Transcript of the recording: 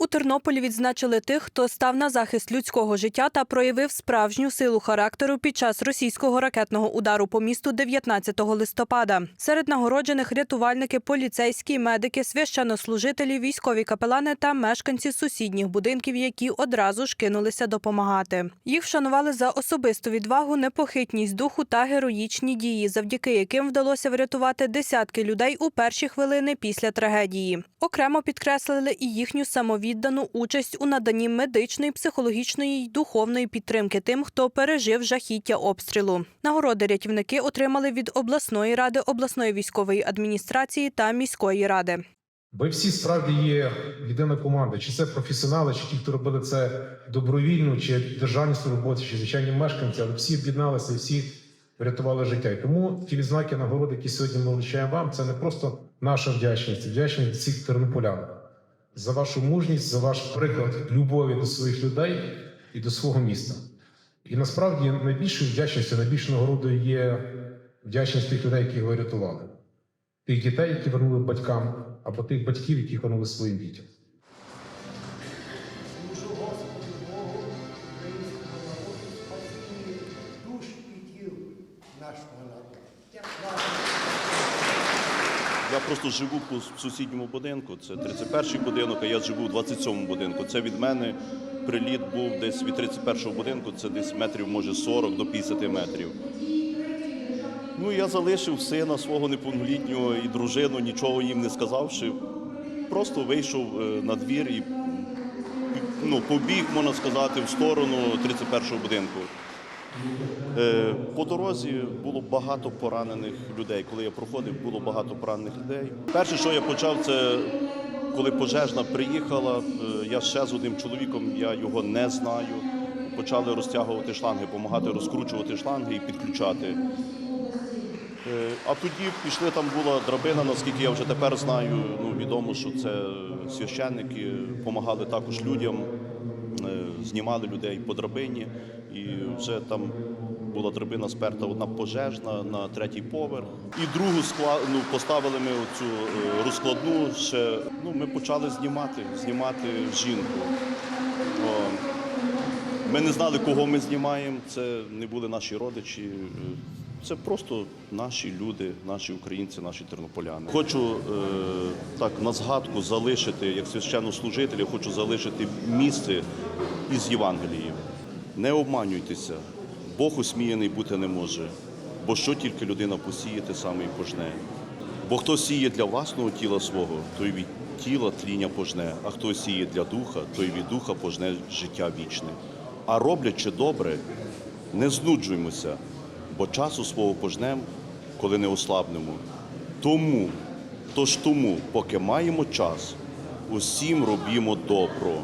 У Тернополі відзначили тих, хто став на захист людського життя та проявив справжню силу характеру під час російського ракетного удару по місту 19 листопада. Серед нагороджених рятувальники, поліцейські, медики, священнослужителі, військові капелани та мешканці сусідніх будинків, які одразу ж кинулися допомагати. Їх вшанували за особисту відвагу, непохитність духу та героїчні дії, завдяки яким вдалося врятувати десятки людей у перші хвилини після трагедії. Окремо підкреслили і їхню самовіддану участь у наданні медичної, психологічної й духовної підтримки тим, хто пережив жахіття обстрілу. Нагороди рятівники отримали від обласної ради, обласної військової адміністрації та міської ради. Ви всі справді є єдина команда. Чи це професіонали, чи ті, хто робили це добровільно, чи державні роботи, чи звичайні мешканці, але всі об'єдналися, всі врятували життя. І тому ті відзнаки нагороди, які сьогодні ми вручаємо вам, це не просто наша вдячність, це вдячність всіх тернополян за вашу мужність, за ваш приклад любові до своїх людей і до свого міста. І насправді найбільшою вдячністю, найбільшою нагородою є вдячність тих людей, які його рятували тих дітей, які вернули батькам, або тих батьків, які вернули своїм дітям. душ і тіл нашого народу. Я просто живу по сусідньому будинку. Це 31-й будинок, а я живу в 27-му будинку. Це від мене приліт був десь від 31-го будинку, це десь метрів, може, 40 до 50 метрів. Ну, я залишив сина свого неповнолітнього і дружину, нічого їм не сказавши. Просто вийшов е, на двір і ну, побіг, можна сказати, в сторону 31-го будинку. Е, По дорозі було багато поранених людей. Коли я проходив, було багато поранених людей. Перше, що я почав, це коли пожежна приїхала. е, Я ще з одним чоловіком, я його не знаю. Почали розтягувати шланги, допомагати розкручувати шланги і підключати. Е, А тоді пішли, там була драбина, наскільки я вже тепер знаю. Ну відомо, що це священники допомагали також людям, знімали людей по драбині, і вже там була драбина сперта одна пожежна на третій поверх. І другу скла... ну, поставили ми оцю е, розкладну. Ще ну ми почали знімати, знімати жінку. Ми не знали, кого ми знімаємо. Це не були наші родичі. Це просто наші люди, наші українці, наші тернополяни. Хочу е, так на згадку залишити, як священнослужитель, я хочу залишити місце із Євангелієм. Не обманюйтеся, Бог осміяний бути не може, бо що тільки людина посіє, те саме і пожне. Бо хто сіє для власного тіла свого, той від тіла тління пожне, а хто сіє для духа, той від духа пожне життя вічне. А роблячи добре, не знуджуймося, бо часу свого пожнем, коли не ослабнемо. Тому, тож тому, поки маємо час, усім робімо добро,